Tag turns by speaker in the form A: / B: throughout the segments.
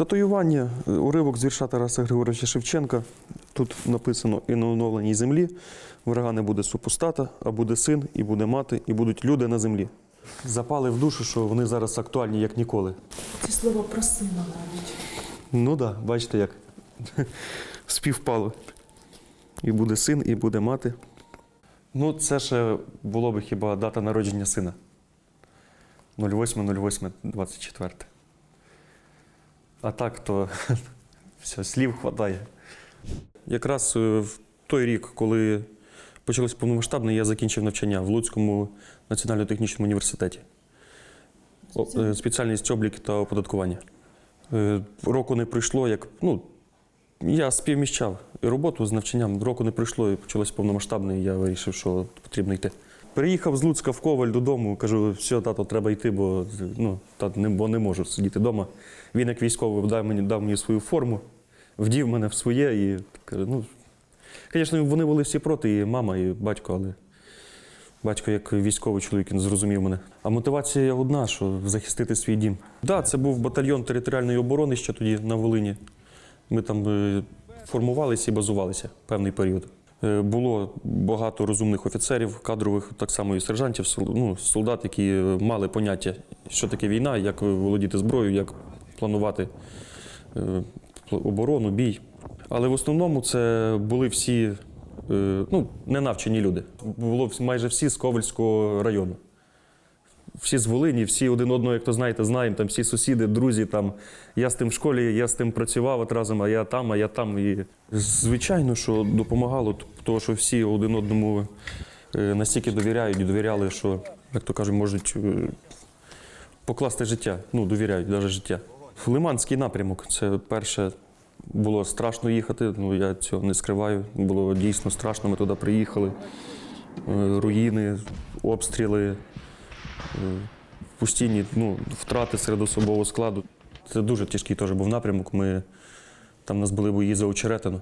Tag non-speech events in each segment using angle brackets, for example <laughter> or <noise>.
A: Татуювання, е, уривок з вірша Тараса Григоровича Шевченка. Тут написано і на оновленій землі врага не буде супостата, а буде син, і буде мати, і будуть люди на землі. Запали в душу, що вони зараз актуальні як ніколи.
B: Ці слова про сина навіть.
A: Ну так, да, бачите, як <laughs> співпало. І буде син, і буде мати. Ну, це ще було би хіба дата народження сина. 08.08.24. А так, то <laughs> все, слів хватає. Якраз е, в той рік, коли почалось повномасштабне, я закінчив навчання в Луцькому національно-технічному університеті. Е, Спеціальність облік та оподаткування. Е, Року не пройшло, як ну, я співміщав роботу з навчанням. Року не пройшло і почалось повномасштабне, і я вирішив, що потрібно йти. Переїхав з Луцька в Коваль додому, кажу, все, тато, треба йти, бо, ну, тато, не, бо не можу сидіти вдома. Він, як військовий, дав мені, дав мені свою форму, вдів мене в своє і каже, ну, звісно, вони були всі проти, і мама, і батько, але батько, як військовий чоловік, він зрозумів мене. А мотивація одна, що захистити свій дім. Так, да, це був батальйон територіальної оборони ще тоді на Волині. Ми там е, формувалися і базувалися певний період. Е, Було багато розумних офіцерів, кадрових, так само і сержантів, ну, солдат, які е, мали поняття, що таке війна, як володіти зброєю, як планувати е, оборону, бій. Але в основному це були всі ну, ненавчені люди. Було майже всі з Ковальського району. Всі з Волині, всі один одного, як то знаєте, знаємо, там всі сусіди, друзі. Там я з тим в школі, я з тим працював от разом, а я там, а я там. І звичайно, що допомагало, тому що всі один одному е, настільки довіряють і довіряли, що, як то кажуть, можуть е, покласти життя. Ну, довіряють навіть життя. Лиманський напрямок це перше. Було страшно їхати, ну я цього не скриваю. Було дійсно страшно. Ми туди приїхали. Е, Руїни, обстріли, постійні ну, втрати серед особового складу. Це дуже тяжкий теж був напрямок. Ми, там нас були бої за Очеретину.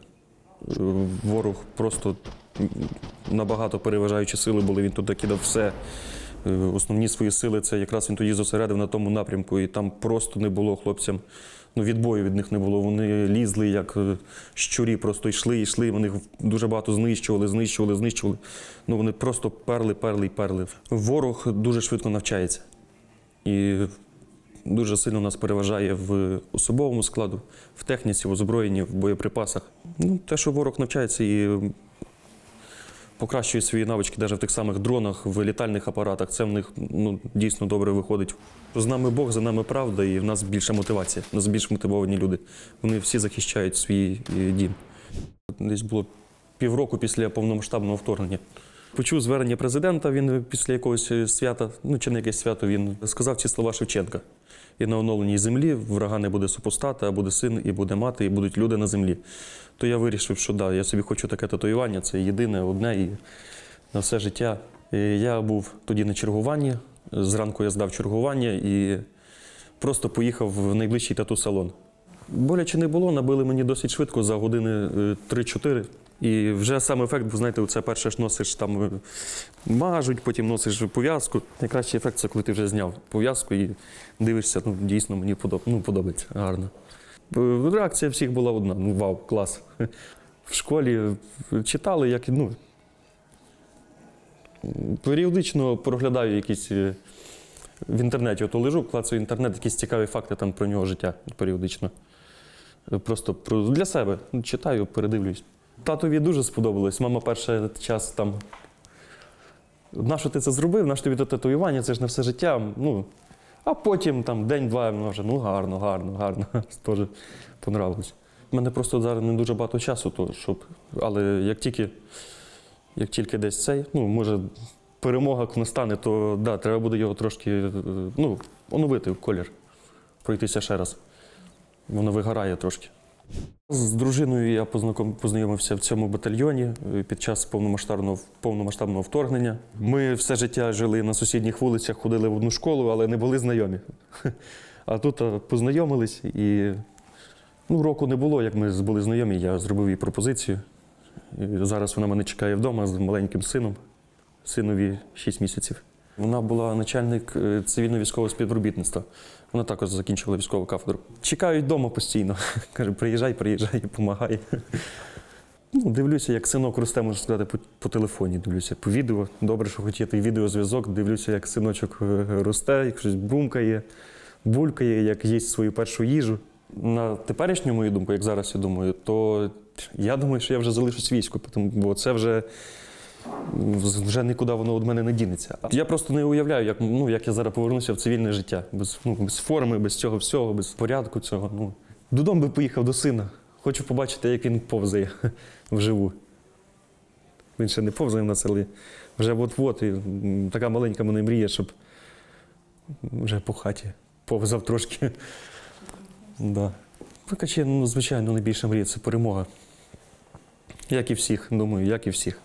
A: Ворог просто набагато переважаючі сили були. Він туди кидав все. Е, Основні свої сили це якраз він тоді зосередив на тому напрямку, і там просто не було хлопцям. Ну, відбою від них не було. Вони лізли, як е, щурі, просто йшли, йшли. Вони дуже багато знищували, знищували, знищували. Ну вони просто перли, перли і перли. Ворог дуже швидко навчається. І дуже сильно нас переважає в особовому складу, в техніці, в озброєнні, в боєприпасах. Ну, те, що ворог навчається і покращує свої навички навіть в тих самих дронах, в літальних апаратах, це в них ну, дійсно добре виходить. З нами Бог, за нами правда, і в нас більша мотивація. У нас більш мотивовані люди. Вони всі захищають свій е, дім. Десь було півроку після повномасштабного вторгнення. Почув звернення президента. Він після якогось свята, ну чи не якесь свято, він сказав ці слова Шевченка. І на оновленій землі врага не буде супостата, а буде син, і буде мати, і будуть люди на землі. То я вирішив, що да, я собі хочу таке татуювання, це єдине, одне і на все життя. І я був тоді на чергуванні. Зранку я здав чергування і просто поїхав в найближчий тату-салон. Боляче не було, набили мені досить швидко за години е, 3-4. І вже сам ефект, бо знаєте, це перше ж носиш там е, мажуть, потім носиш пов'язку. Найкращий ефект це коли ти вже зняв пов'язку і дивишся, ну дійсно мені подоб... ну, подобається гарно. Е, Реакція всіх була одна: ну вау, клас. В школі читали, як ну, періодично проглядаю якісь е, в інтернеті. Ото лежу, клацаю інтернет, якісь цікаві факти там про нього життя періодично. Просто для себе Ну, читаю, передивлюсь. Татові дуже сподобалось. Мама перший час там. Нащо ти це зробив? Нащо тобі те татуювання? Це ж на все життя. Ну, а потім там день-два може, ну гарно, гарно, гарно. <laughs> Теж понравилось. У мене просто зараз не дуже багато часу, то щоб. Але як тільки, як тільки десь цей, ну, може, перемога настане, то да, треба буде його трошки е, ну, оновити колір, пройтися ще раз. Воно вигорає трошки. З дружиною я познайомився в цьому батальйоні е, під час повномасштабного, повномасштабного вторгнення. Ми все життя жили на сусідніх вулицях, ходили в одну школу, але не були знайомі. <laughs> А тут е, познайомились і ну, року не було, як ми були знайомі. Я зробив їй пропозицію. І зараз вона мене чекає вдома з маленьким сином, синові 6 місяців. Вона була начальник е, цивільно-військового співробітництва. Вона також закінчила військову кафедру. Чекають вдома постійно. <laughs> Каже, приїжджай, приїжджай, допомагай. <laughs> Ну, дивлюся, як синок росте, можна сказати, по, по телефоні. Дивлюся по відео. Добре, що хоч той відеозв'язок. Дивлюся, як синочок е, росте, як щось бумкає, булькає, як їсть свою першу їжу. На теперішню мою думку, як зараз я думаю, то я думаю, що я вже залишусь війську, бо це вже, вже нікуди воно від мене не дінеться. Я просто не уявляю, як, ну, як я зараз повернуся в цивільне життя. Без, ну, без форми, без цього всього, без порядку цього. Ну. Додому би поїхав до сина. Хочу побачити, як він повзає <laughs> вживу. Він ще не повзає в нас, але вже от-от. І така маленька мене мрія, щоб вже по хаті повзав трошки. <laughs> Да. Поки ну, звичайно, найбільша мрія це перемога. Як і всіх, думаю, як і всіх.